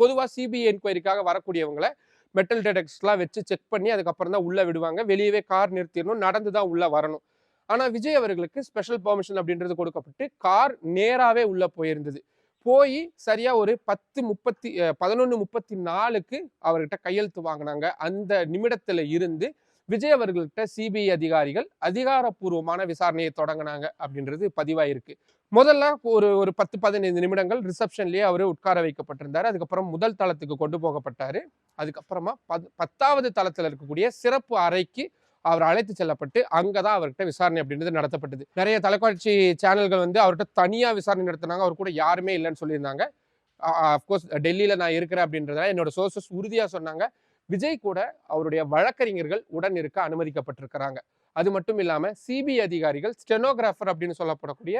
பொதுவாக CBI என்கொயரிக்காக வரக்கூடியவங்களை metal டெடெக்ட்ஸ்லாம் வச்சு check பண்ணி அதுக்கப்புறம் தான் உள்ளே விடுவாங்க. வெளியவே கார் நிறுத்திடணும் நடந்து தான் உள்ளே வரணும். ஆனால் விஜய் அவர்களுக்கு ஸ்பெஷல் பெர்மிஷன் அப்படின்றது கொடுக்கப்பட்டு கார் நேராகவே உள்ளே போயிருந்தது. போய் சரியாக ஒரு பத்து முப்பத்தி பதினொன்று முப்பத்தி நாலுக்கு அவர்கிட்ட கையெழுத்து வாங்கினாங்க. அந்த நிமிடத்தில் இருந்து விஜய் அவர்கள்ட்ட சிபிஐ அதிகாரிகள் அதிகாரப்பூர்வமான விசாரணையை தொடங்கினாங்க அப்படின்றது பதிவாயிருக்கு. முதல்ல ஒரு ஒரு பத்து பதினைந்து நிமிடங்கள் ரிசப்ஷன்லேயே அவர் உட்கார வைக்கப்பட்டிருந்தார். அதுக்கப்புறம் முதல் தளத்துக்கு கொண்டு போகப்பட்டார். அதுக்கப்புறமா பத் பத்தாவது தளத்தில் இருக்கக்கூடிய சிறப்பு அறைக்கு அவர் அழைத்து செல்லப்பட்டு அங்கே தான் அவர்கிட்ட விசாரணை அப்படின்றது நடத்தப்பட்டது. நிறைய தொலைக்காட்சி சேனல்கள் வந்து அவர்கிட்ட தனியாக விசாரணை நடத்தினாங்க. அவர் கூட யாருமே இல்லைன்னு சொல்லியிருந்தாங்க. அஃப்கோர்ஸ் டெல்லியில் நான் இருக்கிறேன் அப்படின்றதால என்னோட சோர்சஸ் உறுதியாக சொன்னாங்க. விஜய் கூட அவருடைய வழக்கறிஞர்கள் உடன் இருக்க அனுமதிக்கப்பட்டிருக்கிறாங்க. அது மட்டும் இல்லாமல் சிபிஐ அதிகாரிகள் ஸ்டெனோகிராஃபர் அப்படின்னு சொல்லப்படக்கூடிய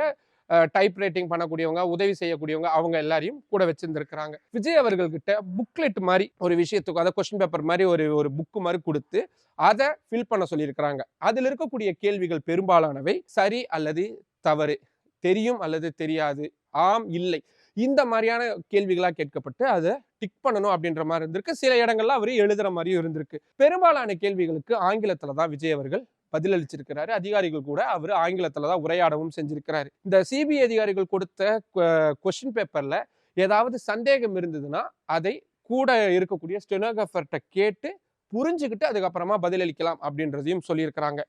டைப் ரைட்டிங் பண்ணக்கூடியவங்க உதவி செய்யக்கூடியவங்க அவங்க எல்லாரையும் கூட வச்சிருந்துருக்கிறாங்க. விஜய் அவர்கள்கிட்ட புக்லெட் மாதிரி ஒரு விஷயத்துக்கு அதை கொஸ்டின் பேப்பர் மாதிரி ஒரு ஒரு புக்கு மாதிரி கொடுத்து அதை ஃபில் பண்ண சொல்லியிருக்கிறாங்க. அதில் இருக்கக்கூடிய கேள்விகள் பெரும்பாலானவை சரி அல்லது தவறு தெரியும் அல்லது தெரியாது ஆம் இல்லை. இந்த மாதிரியான கேள்விகளாக கேட்கப்பட்டு அதை டிக் பண்ணணும் அப்படின்ற மாதிரி இருந்திருக்கு. சில இடங்கள்ல அவர் எழுதுற மாதிரியும் இருந்திருக்கு. பெரும்பாலான கேள்விகளுக்கு ஆங்கிலத்துல தான் விஜய் அவர்கள் பதிலளிச்சிருக்கிறாரு. அதிகாரிகள் கூட அவர் ஆங்கிலத்துல தான் உரையாடவும் செஞ்சிருக்கிறாரு. இந்த சிபிஐ அதிகாரிகள் கொடுத்த கொஸ்டின் பேப்பர்ல ஏதாவது சந்தேகம் இருந்ததுன்னா அதை கூட இருக்கக்கூடிய ஸ்டெனோகிராஃபர்கிட்ட கேட்டு புரிஞ்சுக்கிட்டு அதுக்கப்புறமா பதிலளிக்கலாம் அப்படின்றதையும் சொல்லியிருக்கிறாங்க.